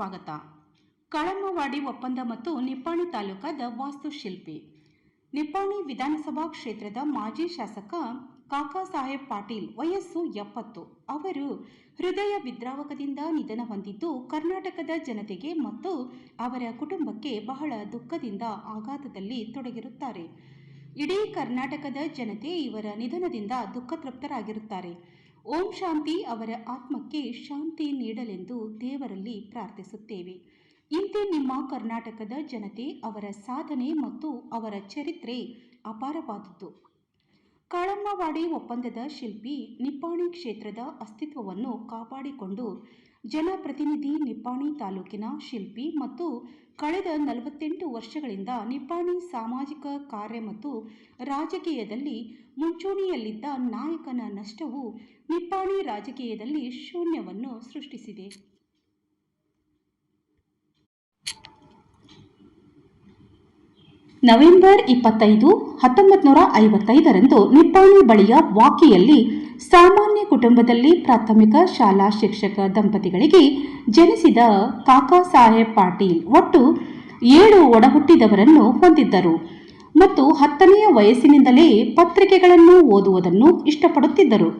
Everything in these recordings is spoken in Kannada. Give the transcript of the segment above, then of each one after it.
ಸ್ವಾಗತ. ಕಳಮ್ಮವಾಡಿ ಒಪ್ಪಂದ ಮತ್ತು ನಿಪ್ಪಾಣಿ ತಾಲೂಕಾದ ವಾಸ್ತುಶಿಲ್ಪಿ. ನಿಪ್ಪಾಣಿ ವಿಧಾನಸಭಾ ಕ್ಷೇತ್ರದ ಮಾಜಿ ಶಾಸಕ ಕಾಕಾ ಸಾಹೇಬ್ ಪಾಟೀಲ್ ವಯಸ್ಸು ಎಪ್ಪತ್ತು. ಅವರು ಹೃದಯ ವಿದ್ರಾವಕದಿಂದ ನಿಧನ ಹೊಂದಿದ್ದು ಕರ್ನಾಟಕದ ಜನತೆಗೆ ಮತ್ತು ಅವರ ಕುಟುಂಬಕ್ಕೆ ಬಹಳ ದುಃಖದಿಂದ ಆಘಾತದಲ್ಲಿ ತೊಡಗಿರುತ್ತಾರೆ. ಇಡೀ ಕರ್ನಾಟಕದ ಜನತೆ ಇವರ ನಿಧನದಿಂದ ದುಃಖತೃಪ್ತರಾಗಿರುತ್ತಾರೆ. ಓಂ ಶಾಂತಿ ಅವರ ಆತ್ಮಕ್ಕೆ ಶಾಂತಿ ನೀಡಲೆಂದು ದೇವರಲ್ಲಿ ಪ್ರಾರ್ಥಿಸುತ್ತೇವೆ. ಇಂತೆ ನಿಮ್ಮ ಕರ್ನಾಟಕದ ಜನತೆ ಅವರ ಸಾಧನೆ ಮತ್ತು ಅವರ ಚರಿತ್ರೆ ಅಪಾರವಾದದ್ದು. ಕಾಳಮ್ಮವಾಡಿ ಒಪ್ಪಂದದ ಶಿಲ್ಪಿ ನಿಪ್ಪಾಣಿ ಕ್ಷೇತ್ರದ ಅಸ್ತಿತ್ವವನ್ನು ಕಾಪಾಡಿಕೊಂಡು ಜನಪ್ರತಿನಿಧಿ ನಿಪ್ಪಾಣಿ ತಾಲೂಕಿನ ಶಿಲ್ಪಿ ಮತ್ತು ಕಳೆದ ನಲವತ್ತೆಂಟು ವರ್ಷಗಳಿಂದ ನಿಪ್ಪಾಣಿ ಸಾಮಾಜಿಕ ಕಾರ್ಯ ಮತ್ತು ರಾಜಕೀಯದಲ್ಲಿ ಮುಂಚೂಣಿಯಲ್ಲಿದ್ದ ನಾಯಕನ ನಷ್ಟವು ನಿಪ್ಪಾಣಿ ರಾಜಕೀಯದಲ್ಲಿ ಶೂನ್ಯವನ್ನು ಸೃಷ್ಟಿಸಿದೆ. ನವೆಂಬರ್ ಇಪ್ಪತ್ತೈದು ಹತ್ತೊಂಬತ್ತು ನೂರ ಐವತ್ತೈದರಂದು ನಿಪ್ಪಾಣಿ ಬಳಿಯ ವಾಕಿಯಲ್ಲಿ ಸಾಮಾನ್ಯ ಕುಟುಂಬದಲ್ಲಿ ಪ್ರಾಥಮಿಕ ಶಾಲಾ ಶಿಕ್ಷಕ ದಂಪತಿಗಳಿಗೆ ಜನಿಸಿದ ಕಾಕಾ ಸಾಹೇಬ್ ಪಾಟೀಲ್ ಒಟ್ಟು ಏಳು ಒಡಹುಟ್ಟಿದವರನ್ನು ಹೊಂದಿದ್ದರು ಮತ್ತು ಹತ್ತನೆಯ ವಯಸ್ಸಿನಿಂದಲೇ ಪತ್ರಿಕೆಗಳನ್ನು ಓದುವುದನ್ನು ಇಷ್ಟಪಡುತ್ತಿದ್ದರು.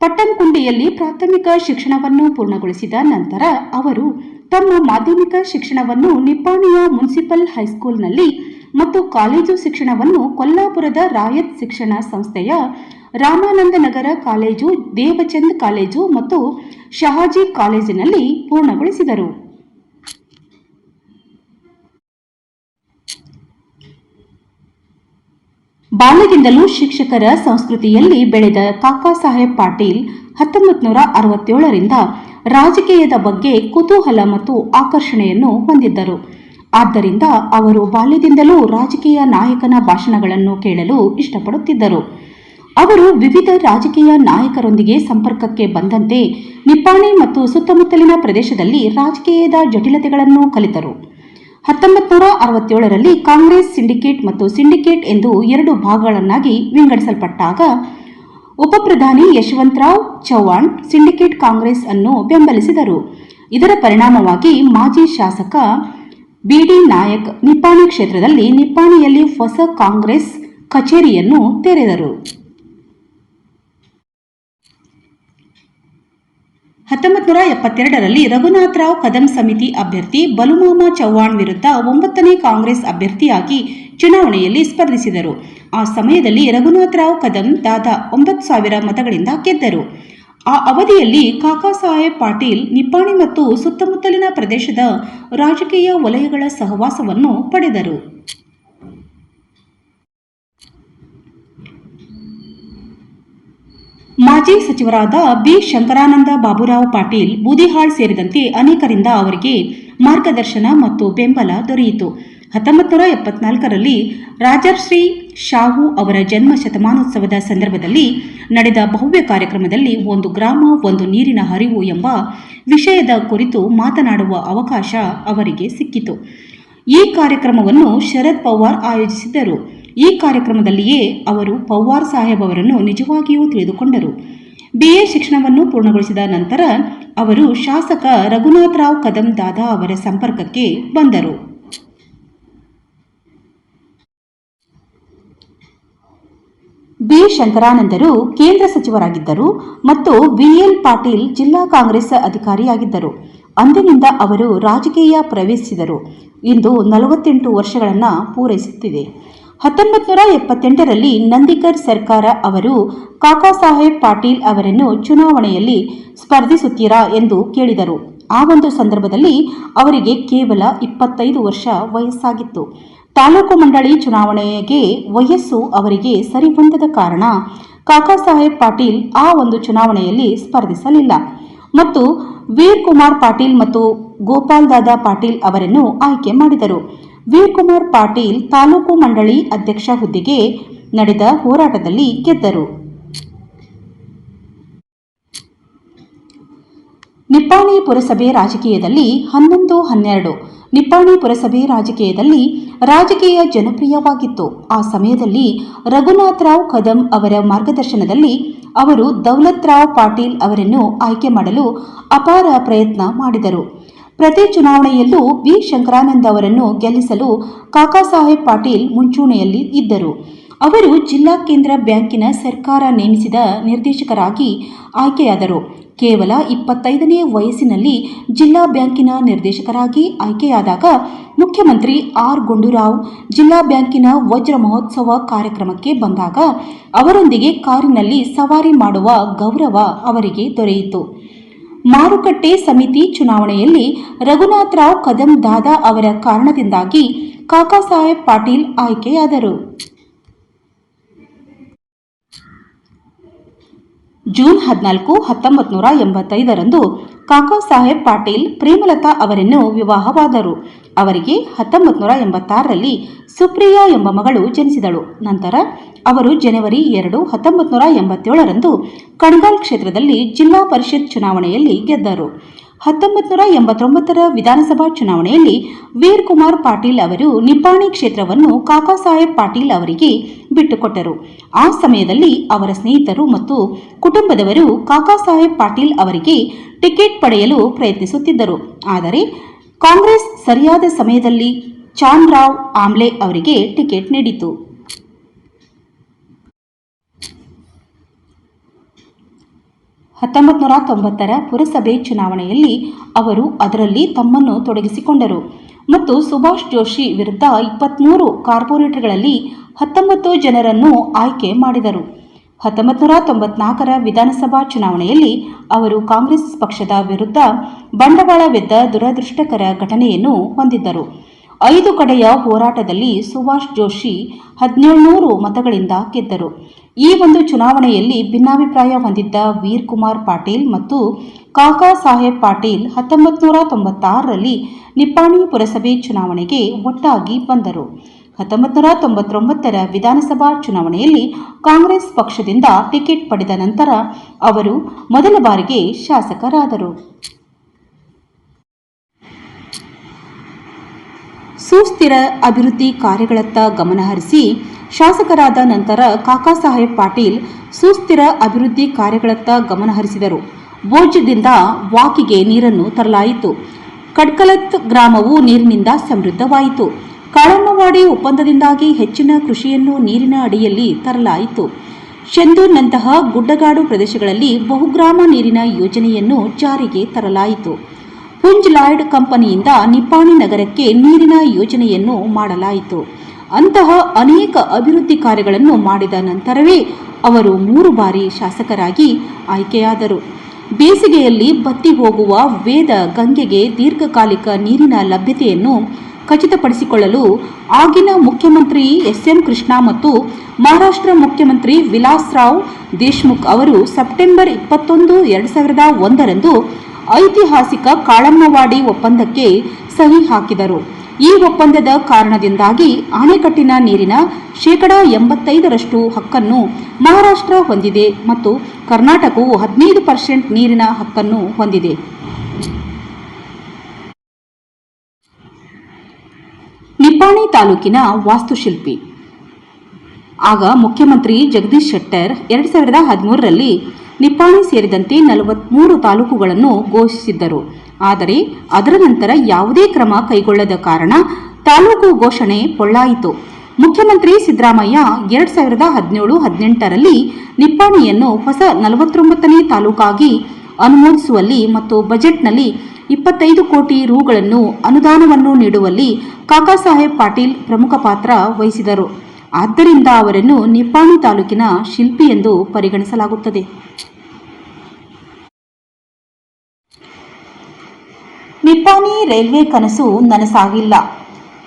ಪಟ್ಟಂಕುಂಡಿಯಲ್ಲಿ ಪ್ರಾಥಮಿಕ ಶಿಕ್ಷಣವನ್ನು ಪೂರ್ಣಗೊಳಿಸಿದ ನಂತರ ಅವರು ತಮ್ಮ ಮಾಧ್ಯಮಿಕ ಶಿಕ್ಷಣವನ್ನು ನಿಪ್ಪಾಣಿಯ ಮುನ್ಸಿಪಲ್ ಹೈಸ್ಕೂಲ್ನಲ್ಲಿ ಮತ್ತು ಕಾಲೇಜು ಶಿಕ್ಷಣವನ್ನು ಕೊಲ್ಲಾಪುರದ ರಾಯತ್ ಶಿಕ್ಷಣ ಸಂಸ್ಥೆಯ ರಾಮಾನಂದ ನಗರ ಕಾಲೇಜು, ದೇವಚಂದ್ ಕಾಲೇಜು ಮತ್ತು ಶಹಾಜಿ ಕಾಲೇಜಿನಲ್ಲಿ ಪೂರ್ಣಗೊಳಿಸಿದರು. ಬಾಲ್ಯದಿಂದಲೂ ಶಿಕ್ಷಕರ ಸಂಸ್ಕೃತಿಯಲ್ಲಿ ಬೆಳೆದ ಕಾಕಾ ಸಾಹೇಬ್ ಪಾಟೀಲ್ ಹತ್ತೊಂಬತ್ತು ನೂರ ಅರವತ್ತೇಳರಿಂದ ರಾಜಕೀಯದ ಬಗ್ಗೆ ಕುತೂಹಲ ಮತ್ತು ಆಕರ್ಷಣೆಯನ್ನು ಹೊಂದಿದ್ದರು. ಆದ್ದರಿಂದ ಅವರು ಬಾಲ್ಯದಿಂದಲೂ ರಾಜಕೀಯ ನಾಯಕನ ಭಾಷಣಗಳನ್ನು ಕೇಳಲು ಇಷ್ಟಪಡುತ್ತಿದ್ದರು. ಅವರು ವಿವಿಧ ರಾಜಕೀಯ ನಾಯಕರೊಂದಿಗೆ ಸಂಪರ್ಕಕ್ಕೆ ಬಂದಂತೆ ನಿಪ್ಪಾಣಿ ಮತ್ತು ಸುತ್ತಮುತ್ತಲಿನ ಪ್ರದೇಶದಲ್ಲಿ ರಾಜಕೀಯದ ಜಟಿಲತೆಗಳನ್ನು ಕಲಿತರು. ಹತ್ತೊಂಬತ್ತು ನೂರ ಅರವತ್ತೇಳರಲ್ಲಿ ಕಾಂಗ್ರೆಸ್ ಸಿಂಡಿಕೇಟ್ ಮತ್ತು ಸಿಂಡಿಕೇಟ್ ಎಂದು ಎರಡು ಭಾಗಗಳನ್ನಾಗಿ ವಿಂಗಡಿಸಲ್ಪಟ್ಟಾಗ ಉಪಪ್ರಧಾನಿ ಯಶವಂತರಾವ್ ಚೌಹಾಣ್ ಸಿಂಡಿಕೇಟ್ ಕಾಂಗ್ರೆಸ್ ಅನ್ನು ಬೆಂಬಲಿಸಿದರು. ಇದರ ಪರಿಣಾಮವಾಗಿ ಮಾಜಿ ಶಾಸಕ ಬಿಡಿ ನಾಯಕ್ ನಿಪ್ಪಾಣಿ ಕ್ಷೇತ್ರದಲ್ಲಿ ನಿಪ್ಪಾಣಿಯಲ್ಲಿ ಹೊಸ ಕಾಂಗ್ರೆಸ್ ಕಚೇರಿಯನ್ನು ತೆರೆದರು. ಹತ್ತೊಂಬತ್ತು ನೂರ ಎಪ್ಪತ್ತೆರಡರಲ್ಲಿ ರಘುನಾಥರಾವ್ ಕದಂ ಸಮಿತಿ ಅಭ್ಯರ್ಥಿ ಬಲುಮಾಮ ಚೌಹಾಣ್ ವಿರುದ್ಧ ಒಂಬತ್ತನೇ ಕಾಂಗ್ರೆಸ್ ಅಭ್ಯರ್ಥಿಯಾಗಿ ಚುನಾವಣೆಯಲ್ಲಿ ಸ್ಪರ್ಧಿಸಿದರು. ಆ ಸಮಯದಲ್ಲಿ ರಘುನಾಥರಾವ್ ಕದಂ ದಾದ ಒಂಬತ್ತು ಸಾವಿರ ಮತಗಳಿಂದ ಗೆದ್ದರು. ಆ ಅವಧಿಯಲ್ಲಿ ಕಾಕಾ ಸಾಹೇಬ್ ಪಾಟೀಲ್, ನಿಪ್ಪಾಣಿ ಮತ್ತು ಸುತ್ತಮುತ್ತಲಿನ ಪ್ರದೇಶದ ರಾಜಕೀಯ ವಲಯಗಳ ಸಹವಾಸವನ್ನು ಪಡೆದರು. ಮಾಜಿ ಸಚಿವರಾದ ಬಿ. ಶಂಕರಾನಂದ ಬಾಬುರಾವ್ ಪಾಟೀಲ್, ಬೂದಿಹಾಳ್ ಸೇರಿದಂತೆ ಅನೇಕರಿಂದ ಅವರಿಗೆ ಮಾರ್ಗದರ್ಶನ ಮತ್ತು ಬೆಂಬಲ ದೊರೆಯಿತು. ಹತ್ತೊಂಬತ್ತು ಎಪ್ಪತ್ನಾಲ್ಕರಲ್ಲಿ ರಾಜರ್ಶ್ರೀ ಶಾಹು ಅವರ ಜನ್ಮ ಶತಮಾನೋತ್ಸವದ ಸಂದರ್ಭದಲ್ಲಿ ನಡೆದ ಭವ್ಯ ಕಾರ್ಯಕ್ರಮದಲ್ಲಿ ಒಂದು ಗ್ರಾಮ, ಒಂದು ನೀರಿನ ಹರಿವು ಎಂಬ ವಿಷಯದ ಕುರಿತು ಮಾತನಾಡುವ ಅವಕಾಶ ಅವರಿಗೆ ಸಿಕ್ಕಿತು. ಈ ಕಾರ್ಯಕ್ರಮವನ್ನು ಶರದ್ ಪವಾರ್ ಆಯೋಜಿಸಿದ್ದರು. ಈ ಕಾರ್ಯಕ್ರಮದಲ್ಲಿಯೇ ಅವರು ಪವಾರ್ ಸಾಹೇಬ್ ಅವರನ್ನು ನಿಜವಾಗಿಯೂ ತಿಳಿದುಕೊಂಡರು. ಬಿಎ ಶಿಕ್ಷಣವನ್ನು ಪೂರ್ಣಗೊಳಿಸಿದ ನಂತರ ಅವರು ಶಾಸಕ ರಘುನಾಥರಾವ್ ಕದಂ ದಾದಾ ಅವರ ಸಂಪರ್ಕಕ್ಕೆ ಬಂದರು. ಬಿ. ಶಂಕರಾನಂದರು ಕೇಂದ್ರ ಸಚಿವರಾಗಿದ್ದರು ಮತ್ತು ಬಿಎಲ್ ಪಾಟೀಲ್ ಜಿಲ್ಲಾ ಕಾಂಗ್ರೆಸ್ ಅಧಿಕಾರಿಯಾಗಿದ್ದರು. ಅಂದಿನಿಂದ ಅವರು ರಾಜಕೀಯ ಪ್ರವೇಶಿಸಿದರು. ಇಂದು ನಲವತ್ತೆಂಟು ವರ್ಷಗಳನ್ನು ಪೂರೈಸುತ್ತಿದೆ. ಹತ್ತೊಂಬತ್ತು ನೂರ ಎಪ್ಪತ್ತೆಂಟರಲ್ಲಿ ನಂದಿಕರ್ ಸರ್ಕಾರ ಅವರು ಕಾಕಾ ಸಾಹೇಬ್ ಪಾಟೀಲ್ ಅವರನ್ನು ಚುನಾವಣೆಯಲ್ಲಿ ಸ್ಪರ್ಧಿಸುತ್ತೀರಾ ಎಂದು ಕೇಳಿದರು. ಆ ಒಂದು ಸಂದರ್ಭದಲ್ಲಿ ಅವರಿಗೆ ಕೇವಲ ಇಪ್ಪತ್ತೈದು ವರ್ಷ ವಯಸ್ಸಾಗಿತ್ತು. ತಾಲೂಕು ಮಂಡಳಿ ಚುನಾವಣೆಗೆ ವಯಸ್ಸು ಅವರಿಗೆ ಸರಿಹೊಂದದ ಕಾರಣ ಕಾಕಾ ಸಾಹೇಬ್ ಪಾಟೀಲ್ ಆ ಒಂದು ಚುನಾವಣೆಯಲ್ಲಿ ಸ್ಪರ್ಧಿಸಲಿಲ್ಲ. ಮತ್ತು ವೀರ್ ಕುಮಾರ್ ಪಾಟೀಲ್ ಮತ್ತು ಗೋಪಾಲ್ ದಾದಾ ಪಾಟೀಲ್ ಅವರನ್ನು ಆಯ್ಕೆ ಮಾಡಿದರು. ವೀರ್ ಕುಮಾರ್ ಪಾಟೀಲ್ ತಾಲೂಕು ಮಂಡಳಿ ಅಧ್ಯಕ್ಷ ಹುದ್ದೆಗೆ ನಡೆದ ಹೋರಾಟದಲ್ಲಿ ಗೆದ್ದರು. ನಿಪ್ಪಾಣಿ ಪುರಸಭೆ ರಾಜಕೀಯದಲ್ಲಿ ಹನ್ನೊಂದು, ಹನ್ನೆರಡು. ನಿಪ್ಪಾಣಿ ಪುರಸಭೆ ರಾಜಕೀಯದಲ್ಲಿ ರಾಜಕೀಯ ಜನಪ್ರಿಯವಾಗಿತ್ತು. ಆ ಸಮಯದಲ್ಲಿ ರಘುನಾಥರಾವ್ ಕದಂ ಅವರ ಮಾರ್ಗದರ್ಶನದಲ್ಲಿ ಅವರು ದೌಲತ್ರಾವ್ ಪಾಟೀಲ್ ಅವರನ್ನು ಆಯ್ಕೆ ಮಾಡಲು ಅಪಾರ ಪ್ರಯತ್ನ ಮಾಡಿದರು. ಪ್ರತಿ ಚುನಾವಣೆಯಲ್ಲೂ ವಿ. ಶಂಕರಾನಂದ್ ಅವರನ್ನು ಗೆಲ್ಲಿಸಲು ಕಾಕಾಸಾಹೇಬ್ ಪಾಟೀಲ್ ಮುಂಚೂಣಿಯಲ್ಲಿ ಇದ್ದರು. ಅವರು ಜಿಲ್ಲಾ ಕೇಂದ್ರ ಬ್ಯಾಂಕಿನ ಸರ್ಕಾರ ನೇಮಿಸಿದ ನಿರ್ದೇಶಕರಾಗಿ ಆಯ್ಕೆಯಾದರು. ಕೇವಲ ಇಪ್ಪತ್ತೈದನೇ ವಯಸ್ಸಿನಲ್ಲಿ ಜಿಲ್ಲಾ ಬ್ಯಾಂಕಿನ ನಿರ್ದೇಶಕರಾಗಿ ಆಯ್ಕೆಯಾದಾಗ ಮುಖ್ಯಮಂತ್ರಿ ಆರ್ ಗುಂಡೂರಾವ್ ಜಿಲ್ಲಾ ಬ್ಯಾಂಕಿನ ವಜ್ರ ಮಹೋತ್ಸವ ಕಾರ್ಯಕ್ರಮಕ್ಕೆ ಬಂದಾಗ ಅವರೊಂದಿಗೆ ಕಾರಿನಲ್ಲಿ ಸವಾರಿ ಮಾಡುವ ಗೌರವ ಅವರಿಗೆ ದೊರೆಯಿತು. ಮಾರುಕಟ್ಟೆ ಸಮಿತಿ ಚುನಾವಣೆಯಲ್ಲಿ ರಘುನಾಥ್ ರಾವ್ ಕದಂ ದಾದಾ ಅವರ ಕಾರಣದಿಂದಾಗಿ ಕಾಕಾ ಸಾಹೇಬ್ ಪಾಟೀಲ್ ಆಯ್ಕೆಯಾದರು. ಜೂನ್ ಹದಿನಾಲ್ಕು ಹತ್ತೊಂಬತ್ತು ನೂರ ಎಂಬತ್ತೈದರಂದು ಕಾಕಾ ಸಾಹೇಬ್ ಪಾಟೀಲ್ ಪ್ರೇಮಲತಾ ಅವರನ್ನು ವಿವಾಹವಾದರು. ಅವರಿಗೆ ಹತ್ತೊಂಬತ್ತು ನೂರ ಎಂಬತ್ತಾರರಲ್ಲಿ ಸುಪ್ರಿಯಾ ಎಂಬ ಮಗಳು ಜನಿಸಿದಳು. ನಂತರ ಅವರು ಜನವರಿ ಎರಡು ಹತ್ತೊಂಬತ್ತು ನೂರ ಎಂಬತ್ತೇಳರಂದು ಕಣಗಾಲ್ ಕ್ಷೇತ್ರದಲ್ಲಿ ಜಿಲ್ಲಾ ಪರಿಷತ್ ಚುನಾವಣೆಯಲ್ಲಿ ಗೆದ್ದರು. ಹತ್ತೊಂಬತ್ತು ನೂರ ಎಂಬತ್ತೊಂಬತ್ತರ ವಿಧಾನಸಭಾ ಚುನಾವಣೆಯಲ್ಲಿ ವೀರ್ ಕುಮಾರ್ ಪಾಟೀಲ್ ಅವರು ನಿಪ್ಪಾಣಿ ಕ್ಷೇತ್ರವನ್ನು ಕಾಕಾ ಸಾಹೇಬ್ ಪಾಟೀಲ್ ಅವರಿಗೆ ಬಿಟ್ಟುಕೊಟ್ಟರು. ಆ ಸಮಯದಲ್ಲಿ ಅವರ ಸ್ನೇಹಿತರು ಮತ್ತು ಕುಟುಂಬದವರು ಕಾಕಾ ಸಾಹೇಬ್ ಪಾಟೀಲ್ ಅವರಿಗೆ ಟಿಕೆಟ್ ಪಡೆಯಲು ಪ್ರಯತ್ನಿಸುತ್ತಿದ್ದರು. ಆದರೆ ಕಾಂಗ್ರೆಸ್ ಸರಿಯಾದ ಸಮಯದಲ್ಲಿ ಚಾಂದ್ರಾವ್ ಆಮ್ಲೆ ಅವರಿಗೆ ಟಿಕೆಟ್ ನೀಡಿತು ಹತ್ತೊಂಬತ್ತು ನೂರ ತೊಂಬತ್ತರ ಪುರಸಭೆ ಚುನಾವಣೆಯಲ್ಲಿ ಅವರು ಅದರಲ್ಲಿ ತಮ್ಮನ್ನು ತೊಡಗಿಸಿಕೊಂಡರು. ಮತ್ತು ಸುಭಾಷ್ ಜೋಶಿ ವಿರುದ್ಧ ಇಪ್ಪತ್ಮೂರು ಕಾರ್ಪೊರೇಟರ್ಗಳಲ್ಲಿ ಹತ್ತೊಂಬತ್ತು ಜನರನ್ನು ಆಯ್ಕೆ ಮಾಡಿದರು. ಹತ್ತೊಂಬತ್ತು ನೂರ ತೊಂಬತ್ನಾಲ್ಕರ ವಿಧಾನಸಭಾ ಚುನಾವಣೆಯಲ್ಲಿ ಅವರು ಕಾಂಗ್ರೆಸ್ ಪಕ್ಷದ ವಿರುದ್ಧ ಬಂಡವಾಳವೆದ್ದ ದುರದೃಷ್ಟಕರ ಘಟನೆಯನ್ನು ಹೊಂದಿದ್ದರು. ಐದು ಕಡೆಯ ಹೋರಾಟದಲ್ಲಿ ಸುಭಾಷ್ ಜೋಶಿ ಹದಿನೇಳುನೂರು ಮತಗಳಿಂದ ಗೆದ್ದರು. ಈ ಒಂದು ಚುನಾವಣೆಯಲ್ಲಿ ಭಿನ್ನಾಭಿಪ್ರಾಯ ಹೊಂದಿದ್ದ ವೀರ್ ಕುಮಾರ್ ಪಾಟೀಲ್ ಮತ್ತು ಕಾಕಾ ಸಾಹೇಬ್ ಪಾಟೀಲ್ ಹತ್ತೊಂಬತ್ನೂರ ತೊಂಬತ್ತಾರರಲ್ಲಿ ನಿಪ್ಪಾಣಿ ಪುರಸಭೆ ಚುನಾವಣೆಗೆ ಒಟ್ಟಾಗಿ ಬಂದರು. ಹತ್ತೊಂಬತ್ತು ನೂರ ತೊಂಬತ್ತೊಂಬತ್ತರ ವಿಧಾನಸಭಾ ಚುನಾವಣೆಯಲ್ಲಿ ಕಾಂಗ್ರೆಸ್ ಪಕ್ಷದಿಂದ ಟಿಕೆಟ್ ಪಡೆದ ನಂತರ ಅವರು ಮೊದಲ ಬಾರಿಗೆ ಶಾಸಕರಾದರು. ಸುಸ್ಥಿರ ಅಭಿವೃದ್ಧಿ ಕಾರ್ಯಗಳತ್ತ ಗಮನಹರಿಸಿ ಶಾಸಕರಾದ ನಂತರ ಕಾಕಾ ಸಾಹೇಬ್ ಪಾಟೀಲ್ ಸುಸ್ಥಿರ ಅಭಿವೃದ್ಧಿ ಕಾರ್ಯಗಳತ್ತ ಗಮನಹರಿಸಿದರು ಭೋಜ್ಯದಿಂದ ವಾಕಿಗೆ ನೀರನ್ನು ತರಲಾಯಿತು. ಕಡ್ಕಲತ್ ಗ್ರಾಮವು ನೀರಿನಿಂದ ಸಮೃದ್ಧವಾಯಿತು. ಕಾಳಮ್ಮವಾಡಿ ಒಪ್ಪಂದದಿಂದಾಗಿ ಹೆಚ್ಚಿನ ಕೃಷಿಯನ್ನು ನೀರಿನ ಅಡಿಯಲ್ಲಿ ತರಲಾಯಿತು. ಶೆಂದೂರ್ನಂತಹ ಗುಡ್ಡಗಾಡು ಪ್ರದೇಶಗಳಲ್ಲಿ ಬಹುಗ್ರಾಮ ನೀರಿನ ಯೋಜನೆಯನ್ನು ಜಾರಿಗೆ ತರಲಾಯಿತು. ಪುಂಜ್ ಲಾಯ್ಡ್ ಕಂಪನಿಯಿಂದ ನಿಪ್ಪಾಣಿ ನಗರಕ್ಕೆ ನೀರಿನ ಯೋಜನೆಯನ್ನು ಮಾಡಲಾಯಿತು. ಅಂತಹ ಅನೇಕ ಅಭಿವೃದ್ಧಿ ಕಾರ್ಯಗಳನ್ನು ಮಾಡಿದ ನಂತರವೇ ಅವರು ಮೂರು ಬಾರಿ ಶಾಸಕರಾಗಿ ಆಯ್ಕೆಯಾದರು. ಬೇಸಿಗೆಯಲ್ಲಿ ಬತ್ತಿ ಹೋಗುವ ವೇದ ಗಂಗೆಗೆ ದೀರ್ಘಕಾಲಿಕ ನೀರಿನ ಲಭ್ಯತೆಯನ್ನು ಖಚಿತಪಡಿಸಿಕೊಳ್ಳಲು ಆಗಿನ ಮುಖ್ಯಮಂತ್ರಿ ಎಸ್ ಎಂ ಕೃಷ್ಣ ಮತ್ತು ಮಹಾರಾಷ್ಟ್ರ ಮುಖ್ಯಮಂತ್ರಿ ವಿಲಾಸ್ ರಾವ್ ದೇಶ್ಮುಖ್ ಅವರು ಸೆಪ್ಟೆಂಬರ್ ಇಪ್ಪತ್ತೊಂದು, ಎರಡು ಸಾವಿರದ ಒಂದರಂದು ಐತಿಹಾಸಿಕ ಕಾಳಮ್ಮವಾಡಿ ಒಪ್ಪಂದಕ್ಕೆ ಸಹಿ ಹಾಕಿದರು. ಈ ಒಪ್ಪಂದದ ಕಾರಣದಿಂದಾಗಿ ಅಣೆಕಟ್ಟಿನ ನೀರಿನ ಶೇಕಡಾ ಎಂಬತ್ತೈದರಷ್ಟು ಹಕ್ಕನ್ನು ಮಹಾರಾಷ್ಟ್ರ ಹೊಂದಿದೆ ಮತ್ತು ಕರ್ನಾಟಕವು ಹದಿನೈದು ಪರ್ಸೆಂಟ್ ನೀರಿನ ಹಕ್ಕನ್ನು ಹೊಂದಿದೆ. ನಿಪ್ಪಾಣಿ ತಾಲೂಕಿನ ವಾಸ್ತುಶಿಲ್ಪಿ. ಆಗ ಮುಖ್ಯಮಂತ್ರಿ ಜಗದೀಶ್ ಶೆಟ್ಟರ್ ಎರಡು ಸಾವಿರದ ಹದಿಮೂರರಲ್ಲಿ ನಿಪ್ಪಾಣಿ ಸೇರಿದಂತೆ ನಲವತ್ಮೂರು ತಾಲೂಕುಗಳನ್ನು ಘೋಷಿಸಿದ್ದರು. ಆದರೆ ಅದರ ನಂತರ ಯಾವುದೇ ಕ್ರಮ ಕೈಗೊಳ್ಳದ ಕಾರಣ ತಾಲೂಕು ಘೋಷಣೆ ಪೊಳ್ಳಾಯಿತು. ಮುಖ್ಯಮಂತ್ರಿ ಸಿದ್ದರಾಮಯ್ಯ ಎರಡ್ ಸಾವಿರದ ಹದಿನೇಳು ಹದಿನೆಂಟರಲ್ಲಿ ನಿಪ್ಪಾಣಿಯನ್ನು ಹೊಸ ನಲವತ್ತೊಂಬತ್ತನೇ ತಾಲೂಕಾಗಿ ಅನುಮೋದಿಸುವಲ್ಲಿ ಮತ್ತು ಬಜೆಟ್ನಲ್ಲಿ ಇಪ್ಪತ್ತೈದು ಕೋಟಿ ರುಗಳನ್ನು ಅನುದಾನವನ್ನು ನೀಡುವಲ್ಲಿ ಕಾಕಾ ಸಾಹೇಬ್ ಪಾಟೀಲ್ ಪ್ರಮುಖ ಪಾತ್ರ ವಹಿಸಿದರು. ಆದ್ದರಿಂದ ಅವರನ್ನು ನಿಪ್ಪಾಣಿ ತಾಲೂಕಿನ ಶಿಲ್ಪಿ ಎಂದು ಪರಿಗಣಿಸಲಾಗುತ್ತದೆ. ನಿಪ್ಪಾಣಿ ರೈಲ್ವೆ ಕನಸು ನನಸಾಗಿಲ್ಲ.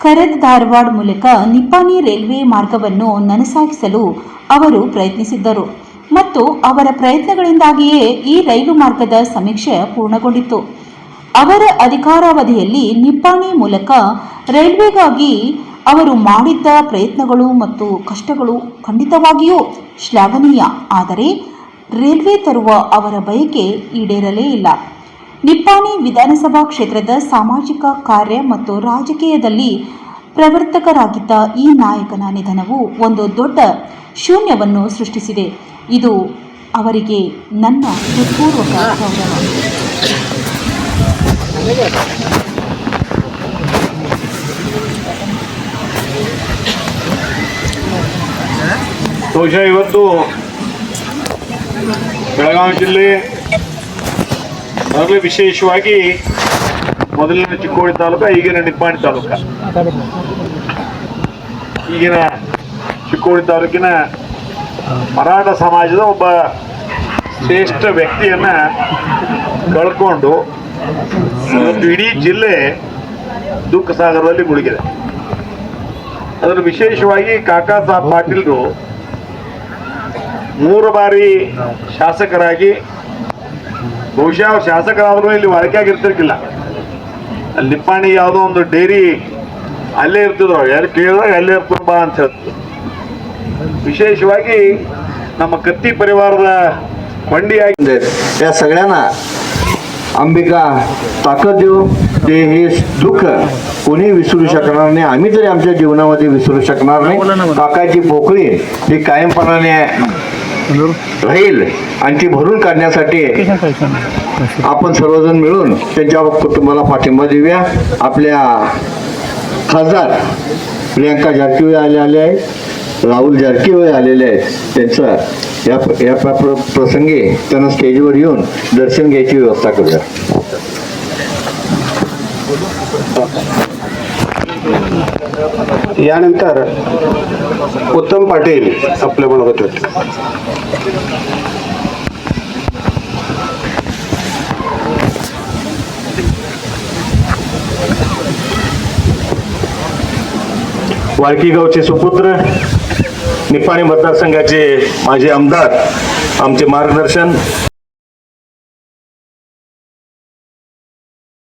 ಕರದ್ ಧಾರವಾಡ ಮೂಲಕ ನಿಪ್ಪಾಣಿ ರೈಲ್ವೆ ಮಾರ್ಗವನ್ನು ನನಸಾಗಿಸಲು ಅವರು ಪ್ರಯತ್ನಿಸಿದ್ದರು ಮತ್ತು ಅವರ ಪ್ರಯತ್ನಗಳಿಂದಾಗಿಯೇ ಈ ರೈಲು ಮಾರ್ಗದ ಸಮೀಕ್ಷೆ ಪೂರ್ಣಗೊಂಡಿತು ಅವರ ಅಧಿಕಾರಾವಧಿಯಲ್ಲಿ ನಿಪ್ಪಾಣಿ ಮೂಲಕ ರೈಲ್ವೆಗಾಗಿ ಅವರು ಮಾಡಿದ್ದ ಪ್ರಯತ್ನಗಳು ಮತ್ತು ಕಷ್ಟಗಳು ಖಂಡಿತವಾಗಿಯೂ ಶ್ಲಾಘನೀಯ, ಆದರೆ ರೈಲ್ವೆ ತರುವ ಅವರ ಬಯಕೆ ಈಡೇರಲೇ ಇಲ್ಲ. ನಿಪ್ಪಾಣಿ ವಿಧಾನಸಭಾ ಕ್ಷೇತ್ರದ ಸಾಮಾಜಿಕ ಕಾರ್ಯ ಮತ್ತು ರಾಜಕೀಯದಲ್ಲಿ ಪ್ರವರ್ತಕರಾಗಿದ್ದ ಈ ನಾಯಕನ ನಿಧನವು ಒಂದು ದೊಡ್ಡ ಶೂನ್ಯವನ್ನು ಸೃಷ್ಟಿಸಿದೆ. ಇದು ಅವರಿಗೆ ನನ್ನ ಹೃತ್ಪೂರ್ವಕ ಗೌರವ. ಬಹುಶಃ ಇವತ್ತು ಬೆಳಗಾವಿ ಜಿಲ್ಲೆ ಅದರಲ್ಲೂ ವಿಶೇಷವಾಗಿ ಮೊದಲಿನ ಚಿಕ್ಕೋಡಿ ತಾಲೂಕ, ಈಗಿನ ನಿಪ್ಪಾಣಿ ತಾಲೂಕ. ಈಗಿನ ಚಿಕ್ಕೋಡಿ ತಾಲೂಕಿನ ಮರಾಠ ಸಮಾಜದ ಒಬ್ಬ ಶ್ರೇಷ್ಠ ವ್ಯಕ್ತಿಯನ್ನ ಕಳ್ಕೊಂಡು ಇಡೀ ಜಿಲ್ಲೆ ದುಃಖ ಸಾಗರದಲ್ಲಿ ಮುಳುಗಿದೆ. ಅದನ್ನು ವಿಶೇಷವಾಗಿ ಕಾಕಾ ಸಾಹೇಬ್ ಪಾಟೀಲ್ರು ಮೂರು ಬಾರಿ ಶಾಸಕರಾಗಿ ಬಹುಶಃ ಅವ್ರು ಶಾಸಕರಾದರೂ ಇಲ್ಲಿ ಆಗಿರ್ತಿರ್ಕಿಲ್ಲ ಅಲ್ಲಿ ನಿಪ್ಪಾಣಿ ಯಾವುದೋ ಒಂದು ಡೈರಿ ಅಲ್ಲೇ ಇರ್ತಿದ್ರು ಯಾರು ಕೇಳಿದಾಗ ಅಲ್ಲೇ ಇರ್ತದ ಬಾ ಅಂತ ಹೇಳ್ತಿದ್ರು ವಿಶೇಷವಾಗಿ ನಮ್ಮ ಕತ್ತಿ ಪರಿವಾರದ ಕೊಂಡಿಯಾಗಿ आहेत या सगळ्यांना अंबिका ताकद देऊ ते हे दुःख कोणी विसरू शकणार नाही आम्ही तरी आमच्या जीवनामध्ये विसरू शकणार नाही काकाची पोकळी ही कायमपणाने राहील आणि ती भरून काढण्यासाठी आपण सर्वजण मिळून त्यांच्या कुटुंबाला पाठिंबा देऊया. आपल्या खासदार प्रियंका जारकीवे आले आले आहेत. राहुल जारकीवे आलेले आहेत. त्यांचं या या प्रसंगी त्यांना स्टेजवर येऊन दर्शन घ्यायची व्यवस्था करूया. यानंतर उत्तम पाटील आपल्या होते वाळकी गावचे सुपुत्र निपाणी मतदारसंघाचे माजी आमदार आमचे मार्गदर्शन